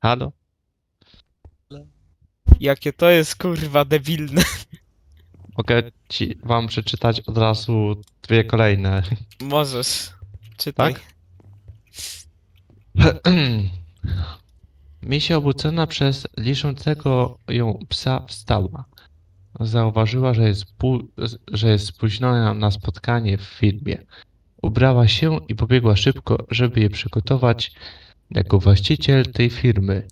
Halo? Jakie to jest kurwa debilne. Mogę ci wam przeczytać od razu dwie kolejne. Możesz. Czytaj. Tak? Misia obudzona przez liszącego ją psa wstała. Zauważyła, że jest, że jest spóźniona na spotkanie w firmie. Ubrała się i pobiegła szybko, żeby je przygotować jako właściciel tej firmy,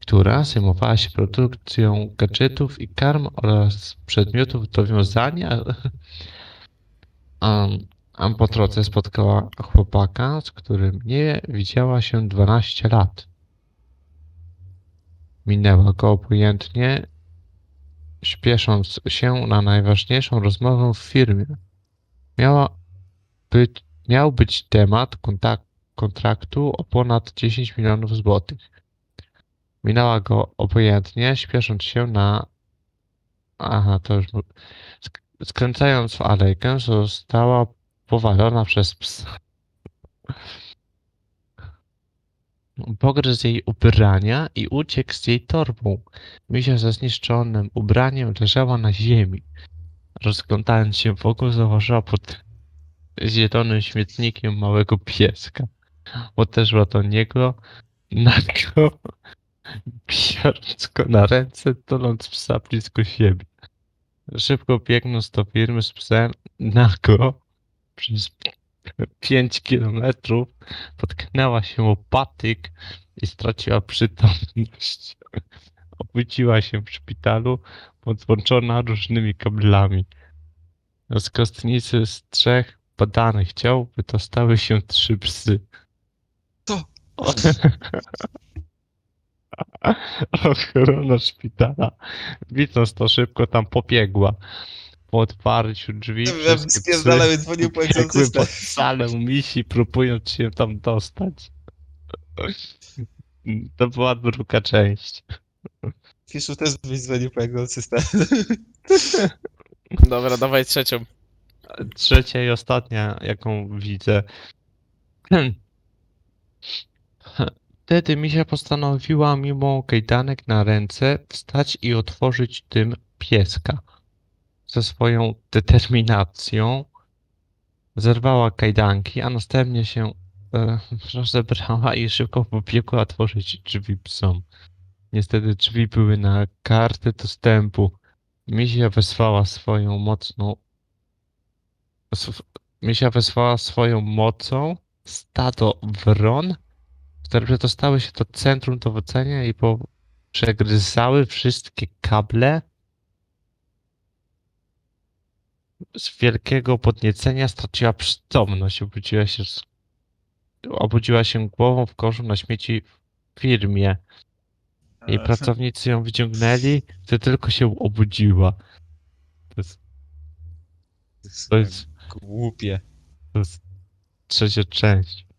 która zajmowała się produkcją gadżetów i karm oraz przedmiotów do wiązania. A po drodze spotkała chłopaka, z którym nie widziała się 12 lat. Minęła go obojętnie, śpiesząc się na najważniejszą rozmowę w firmie. Miała być, miał być temat kontak- kontraktu o ponad 10 milionów złotych. Minęła go obojętnie, śpiesząc się na. Aha, to już. skręcając w alejkę, została powalona przez psa. Pogryzł jej ubrania i uciekł z jej torbą. Misia ze zniszczonym ubraniem leżała na ziemi. Rozglądając się wokół, zauważyła pod zielonym śmietnikiem małego pieska. Podeszła do niego, biorąc go na ręce, tuląc psa blisko siebie. Szybko biegnąc do firmy z psem, nago, przez 5 kilometrów, potknęła się o patyk i straciła przytomność. Obudziła się w szpitalu, podłączona różnymi kablami. Z kostnicy z trzech badanych ciał wydostały się trzy psy. Co? Ochrona szpitala, widząc to szybko tam pobiegła. Po otwarciu drzwi wszystkie spierdalałem, dzwonił po egzorcystę. pod salę misi, próbując się tam dostać. To była druga część. Fiszu też byś dzwonił po egzorcystę. Dobra, dawaj trzecią. Trzecia i ostatnia, jaką widzę. Wtedy Misia postanowiła mimo kajdanek na ręce wstać i otworzyć tym pieska. Ze swoją determinacją zerwała kajdanki, a następnie się e, rozebrała i szybko pobiegła otworzyć drzwi psom. Niestety drzwi były na kartę dostępu. Misia wezwała swoją mocną Misia wezwała swoją mocą stado wron, które przedostały się do centrum dowodzenia i po przegryzały wszystkie kable. Z wielkiego podniecenia straciła przytomność. Obudziła się, obudziła się głową w koszu na śmieci w firmie. Jej pracownicy ją wyciągnęli, gdy tylko się obudziła. To jest, to jest Głupie. To jest trzecia część.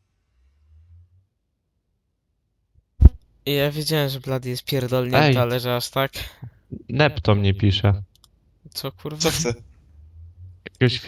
I ja wiedziałem, że Blady jest pierdolnięty, Ej. ale że aż tak. Nepto mnie pisze. Co kurwa? Co chce? Jakiegoś